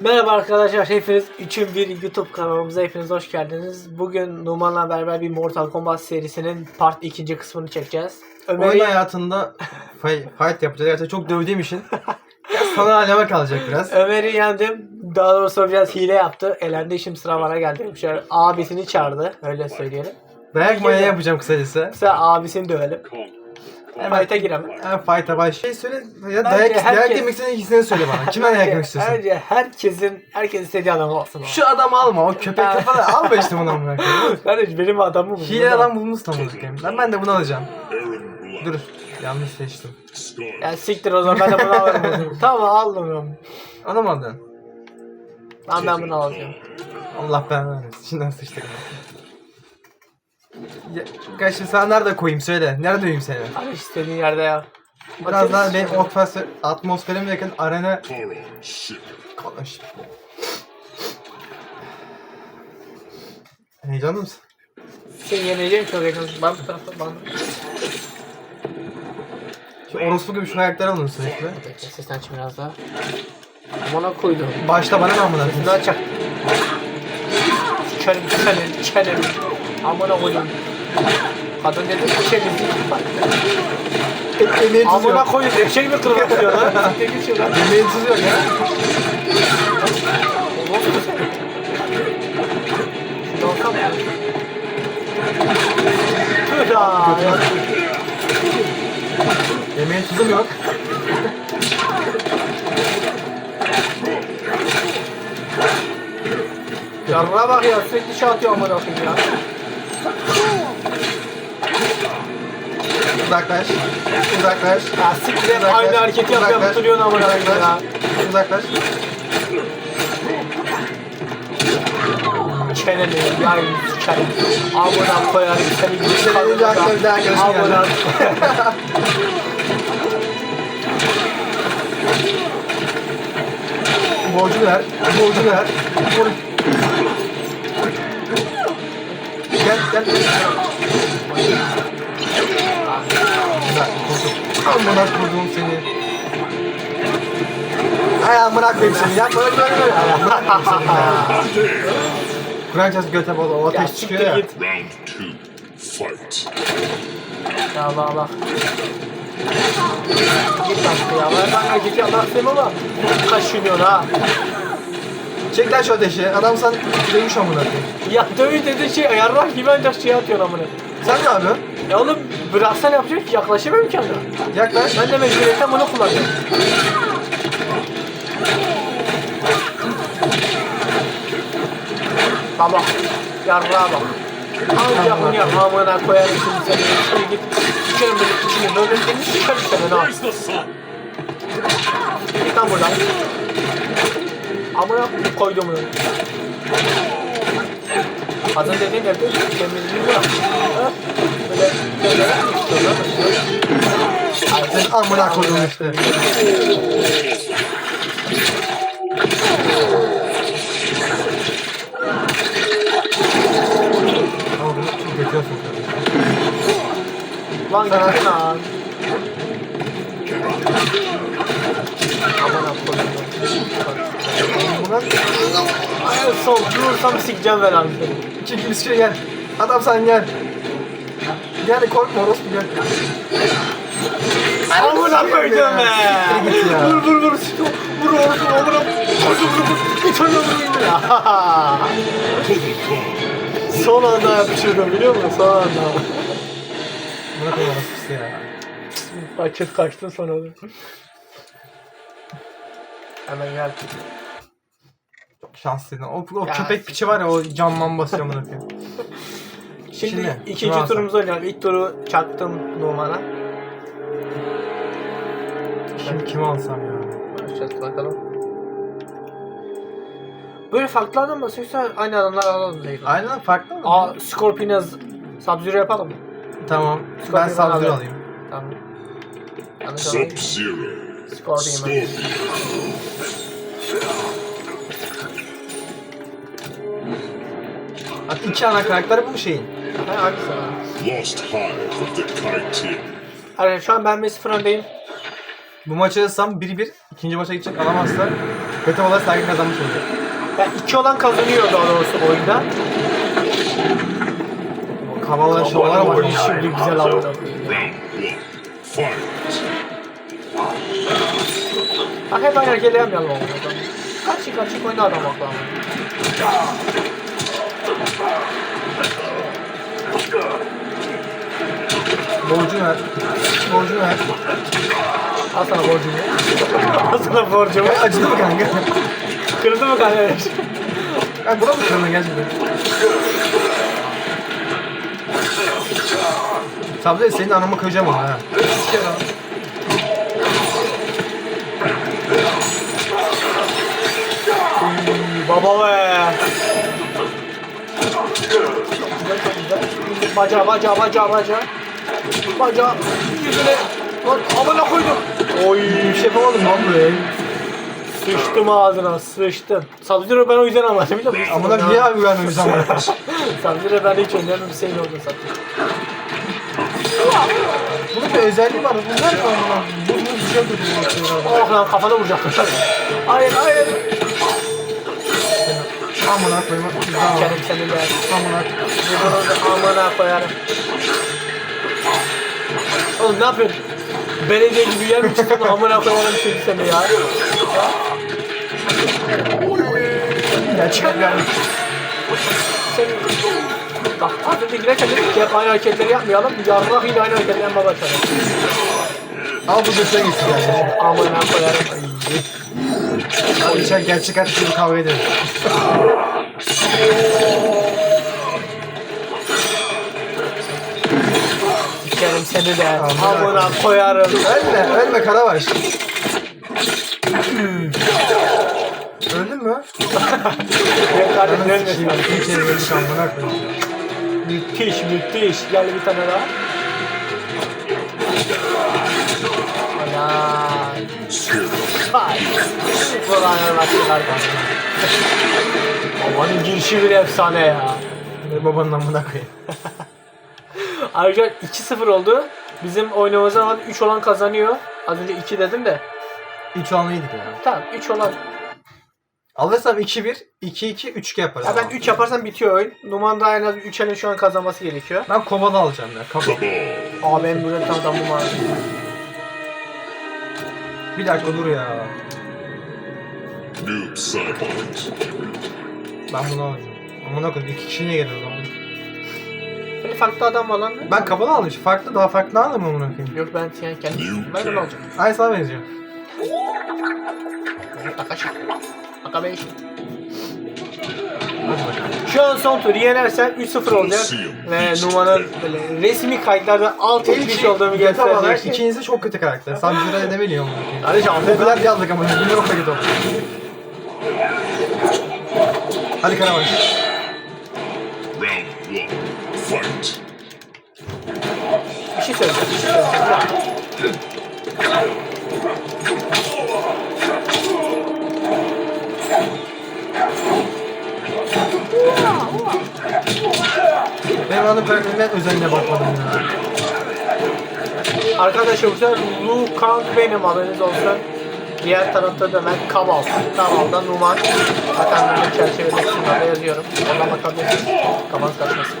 Merhaba arkadaşlar, hepiniz 3'ün 1 YouTube kanalımıza hepiniz hoş geldiniz. Bugün Numan'la beraber bir Mortal Kombat serisinin part 2. kısmını çekeceğiz. Oyun Ömer'i hayatında fight, fight yapacağız. Gerçekten çok dövdüğüm için sana aleme kalacak biraz. Ömer'i yendim. Daha doğrusu biraz hile yaptı. Elendi, şimdi sıra bana geldi. Şöyle abisini çağırdı, öyle söyleyelim. Dayak maya yapacağım kısacası. Size abisini dövelim. Hemen, Fight'a giremem. hemen fight'a baş. Şey söyle. Ya Bence dayak, dayak herkes- yemek istediğin ikisini söyle bana. Kimden dayak yemek istiyorsun? Bence herkesin, herkesin istediği adam olsun. Şu adamı alma. O köpek kafalı alma işte bunu amına koyayım. Kardeş benim adamım bu. Hile adam bulmuşsun amına koyayım. Ben, ben de bunu alacağım. Dur. Yanlış seçtim. Ya siktir o zaman ben de bunu alırım. o zaman. tamam. Onu mu aldın? Tamam ben bunu alacağım. Allah ben vermesin. Şimdiden sıçtık. Ya, Kaç sana nerede koyayım söyle. Nerede döveyim seni? Kardeş istediğin yerde ya. Biraz daha benim atmosfer, atmosferime yakın arena konuş. Heyecanlı mısın? Seni yeneceğim çok yakın. Ben bu tarafa ben. Şu orospu gibi şu ayakları alın sürekli. Bekle sesten aç biraz daha. Amına koydum. Başta bana mı amına koyayım? açak? Çelim çelim çelim. Amına koydum. Kadın dedi çelim. Emeği tuz Amına koydum. Eşek mi kırmak diyor lan? Emeği tuz yok ya. Şurada olsam ya. Tüh ya. Emeğin tuzum yok. Yarına bak ya sürekli şey atıyor amına koyayım ya. Uzaklaş. Uzaklaş. Ya siktir Uzaklaş. aynı hareketi yapıyor Uzaklaş. duruyorsun koyayım ya. Uzaklaş. Uzaklaş. Çeneni yani sikerim. Amına koyarım seni bir Seni bir dakika, bir dakika, şimdi Amına Borcu ver. Borcu ver. Borcu. Gel gel. Kurdum. Amına kurdum seni. Ay amına koyayım seni. Yapma öyle öyle öyle. Ay amına koyayım seni ya. Kur'an çarşı göte bol. O ateş çıkıyor ya. Round two, fight. Ya bak bak. Git bak ya. Ben ben git ya baktım ama kaşınıyor ha. Çek lan şu ateşi. Adam sen dövüş amına koyayım. Ya dövüş dedi şey yarrak gibi ancak şey atıyor amına. Sen ne yapıyorsun? Ya oğlum bıraksan yapacak ki yaklaşamıyorum ki anda. Yaklaş. Ben de mecburiyetten bunu kullanıyorum. Baba, yarrağa bak. Ancak bunu yap, amına koyarım şimdi seni. Şimdi git, sikerim böyle içini, böyle seni sikerim seni? Git lan buradan. Amına koydum bunu. Kadın dediğin evde temizliği yok. Sen amına koydum işte. Lan git lan. Amına koydum. Buna Ay sol durursam sikeceğim ben abi çekil bir şey gel. Adam sen gel. Gel korkma orospu gel. Amına koydum be. Vur vur vur vur vur vur amına. Vur vur vur. Bir tane vurayım ya. Son anda yapıştırdım biliyor musun? Son anda. Buna koy orospusu ya. Paket kaçtı da. Hemen gel. Şanslıydı. O, o köpek piçi var ya o camman basıyor amına koyayım. Şimdi, Şimdi, ikinci kimi alsam? turumuzu oynayalım. İlk turu çaktım numara. Şimdi kimi alsam ya? Başlayalım bakalım. Böyle farklı adam mı? Yoksa aynı adamlar alalım değil. Aynen farklı mı? Aa Scorpion'a Sub-Zero yapalım mı? Tamam. Scorpion Ben Sub-Zero alayım. alayım. Tamam. Yanlış alayım. Sub-Zero. Scorpion. Scorpion. Bak iki ana karakter bu şeyin. Ha? Lost Hive of the Team. Arkadaşlar şu an ben 1-0 öndeyim. Bu maçı alsam 1-1 ikinci başa gidecek alamazsa kötü olarak saygı kazanmış olacak. Yani iki olan kazanıyor daha doğrusu oyunda. Kavala şovlara bak. Şimdi güzel aldı. Fight. Bak hep aynı hareketi yapmayalım oğlum. Karşı karşı oyna adam aklı ama. Borcunu ver. Borcunu ver. Al sana borcumu. Sana borcumu. E, acıdı mı kanka? Kırıldı mı kanka? Ya bura mı kırıldı gerçekten? Sabri senin anamı koyacağım ama ha. Baba be. Baca baca baca baca. Baca. Yüzüne. Lan amına koydum. Oy. Bir şey yapamadım lan. Sıçtım ağzına sıçtım. Sub-Zero ben o yüzden almadım biliyor musun? Amına niye abi vermemiş ama? Ben hiç oynayamam Hüseyin oldu zaten. Bunun bir özelliği var. Bu ne amına? Bu bir şey yapıyor. Oh lan kafana vuracaktım. Hayır hayır. Amına koyma. Kerim senin de. Amına. Amına koyarım. Oğlum ne yapıyorsun? Belediye gibi yer mi çıktın amına koyarım şimdi seni ya. Gerçekten yani. Senin... Bak az önce girerken dedik ki hep aynı hareketleri yapmayalım. Yarrak yine aynı hareketleri yapmaya başladı. Al bu götüne gitsin. Amına koyarım. Al içer gerçek hayatta gibi kavga edelim. Sikerim seni de. Amına koyarım. Ölme, ölme Karabaş. Öldün mü? Benim kardeşim Ananı ölmesin. sikeyim. Bir kere öldük amına koyayım. Müthiş müthiş. Gel bir tane daha. Ana. Zero. Ulan başlar Babanın girişi bir efsane ya. Benim babanın amına koyayım. Ayrıca 2-0 oldu. Bizim oynamamız zaman 3 olan kazanıyor. Az önce 2 dedim de. 3 anlı yedik ya. Tamam 3 olan. Alırsam 2-1, 2-2, 3-2 yaparız. Ya ben 3 yaparsam bitiyor oyun. Numan da en az 3 elin şu an kazanması gerekiyor. Ben kovalı alacağım ya. Cabal. Aa benim burada bir tane adamım var. Bir dakika dur ya. Noob Saibot. Ben bunu alacağım. Amına koyayım. İki kişi niye geldi o zaman? Böyle farklı adam var lan. Ben kapalı almışım. Farklı daha farklı alırım amına koyayım. Yok ben yani kendim. Ben bunu alacağım. Ay sana benziyor. Takashi. Akabe işte. Hadi bakalım. Şu an son tur yenersen 3-0 olacak. Ve Numan'ın böyle resmi kayıtlarda alt etmiş olduğumu Tamam, gösterecek. ikiniz de çok kötü karakter. Sabzira edemeliyor amına koyayım. Kardeşim O kadar yazdık ama bir yok da git o. Hadi Karabaş. Round one. Fight. bir şey söyleyeceğim. Bir şey söyleyeceğim. Benim adım karakterimin en özeline bakmadım ya. Arkadaşlar bu sefer Lu Kang benim haberiniz olsun. Diğer tarafta da ben Kaval. Kaval'da Numan. Zaten bunun çerçevede şunlarda yazıyorum. Oradan bakabilirsiniz. Kaval kaçmasın.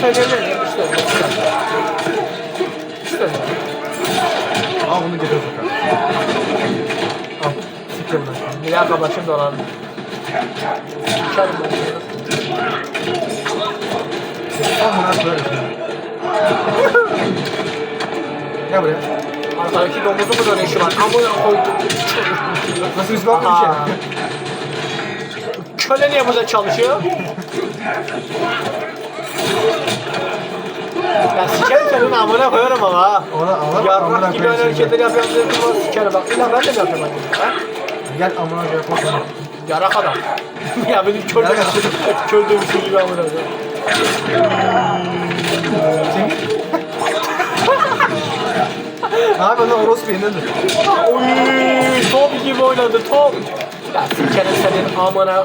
Söyleyebilir miyim? İşte öyle. İşte öyle. Al bunu götür sokak. Al. Siktir. Bir dakika başım dolandı. Uçarım ben. Al bunu at böyle. Gel buraya. Arkadaki domuzu mu dönüşü var? Amına koydum. Nasıl bir bak Aha. bir şey. Köle niye burada çalışıyor? ya sikerim senin amına koyarım ama ha. Ona al. Yarrak gibi öyle hareketleri yapıyorum dedim ama sikerim bak. İlla ben de mi yapıyorum? Ha? Gel amına koyayım. sana. Yarak adam. ya benim kör Yarak kör dövüşü gibi amına koyarım. Kim? Ne yapıyorsun lan orospu yeniden dur. Oy, top gibi oynadı top. Ya sikerim senin amına.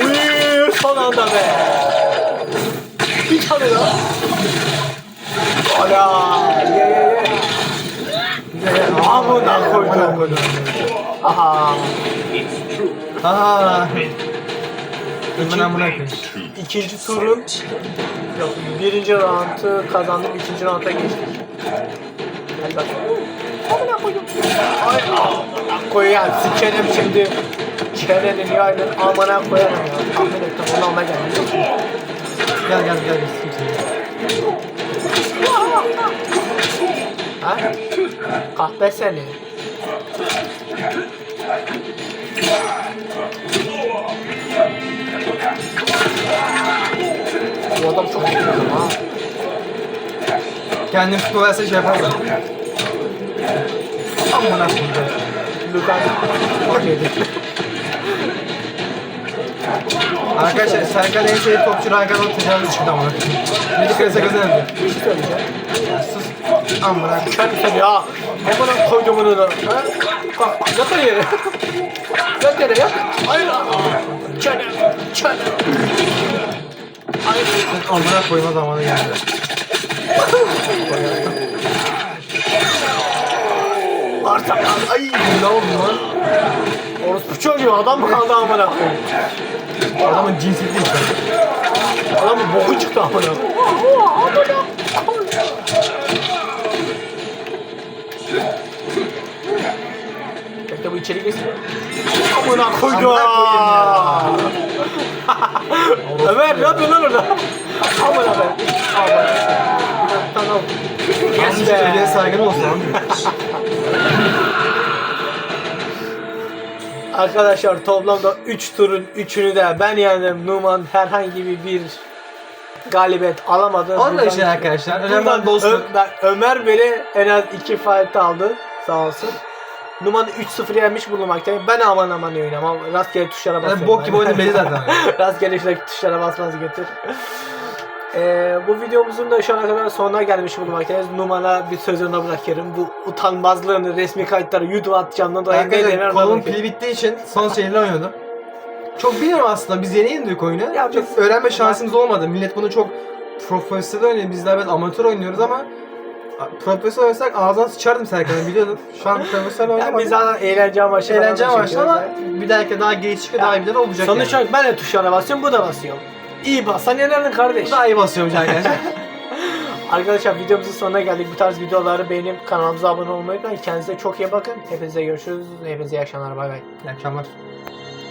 Uy, son anda be. Bir tane daha. Ala. Ye ye ye. Amına koydum. Aha. Aha. Ben amına koyayım. İkinci turun yok, birinci roundu kazandık, ikinci rounda geçtik. Hadi bakalım. Amına koydum. Ay amına koyayım. Sikerim şimdi. Çenenin yayının amına koyarım ya. Tahmin ettim. Onu geldim. Gel gel gel. kimseyi. Ha? Kahpe seni. Bu adam çok iyi ha. Kendim futbol verse şey yaparlar. Amına koyayım. Lukan. Okeydi. Arkadaşlar Serkan en sevdiği topçu Rakan'ın tecavüz çıktı koyayım. Bir kere kazandı. Bir şey söyleyeceğim. Sus. Amına. Sen sen ya. Amına koydum bunu da. Kalk. Yat yere. Yat yere yat. Hayır. Çene. Çene. Amına koyma zamanı geldi. Artık Ay ne oldu lan? Orospu çocuğu adam mı kaldı amına? Adamın cinsiyeti işte. Adamın boku çıktı amına. Bekle bu içeri girsin. Amına koydu. Ömer ne yapıyorsun lan orada? Amına be. Tamam. Yanlış Yes söyleye be. saygın olsun. Arkadaşlar toplamda 3 turun 3'ünü de ben yendim. Numan herhangi bir, bir galibiyet alamadı. Onlar Buradan- arkadaşlar. Önemli Buradan olan dostluk. Ö- ben- Ömer beni en az 2 fight aldı. Sağ olsun. Numan 3-0 yenmiş bulunmaktayım. Ben aman aman oynuyorum ama rastgele tuşlara basıyorum. Yani bok gibi ben. oynadım belli zaten. rastgele şuradaki tuşlara basmanızı götür. Ee, bu videomuzun da şu ana kadar sonuna gelmiş bulunmaktayız. Numan'a bir sözünü bırakıyorum. Bu utanmazlığını resmi kayıtları YouTube'a atacağımdan dolayı ne Arkadaşlar anlamadım. pili bittiği için son şeyle oynadım. Çok bilmiyorum aslında. Biz yeni indirdik oyunu. Ya çok biz- öğrenme şansımız olmadı. Millet bunu çok profesyonel oynuyor. Bizler biraz amatör oynuyoruz ama profesyonel oynasak ağzına sıçardım Serkan'ı biliyordun. Şu an Yani oynamadım. biz zaten eğlence amaçlı Eğlence amaçlı ama yani. bir dahaki daha gelişik ve daha iyiler olacak Sonuç yani. olarak ben de tuşlara basıyorum, bu da basıyor. İyi basan yenerli kardeş. Bu daha iyi basıyormuş arkadaşlar. Arkadaşlar videomuzun sonuna geldik. Bu tarz videoları beğenip kanalımıza abone olmayı unutmayın. Kendinize çok iyi bakın. Hepinize görüşürüz. Hepinize iyi akşamlar. Bay bay. İyi akşamlar.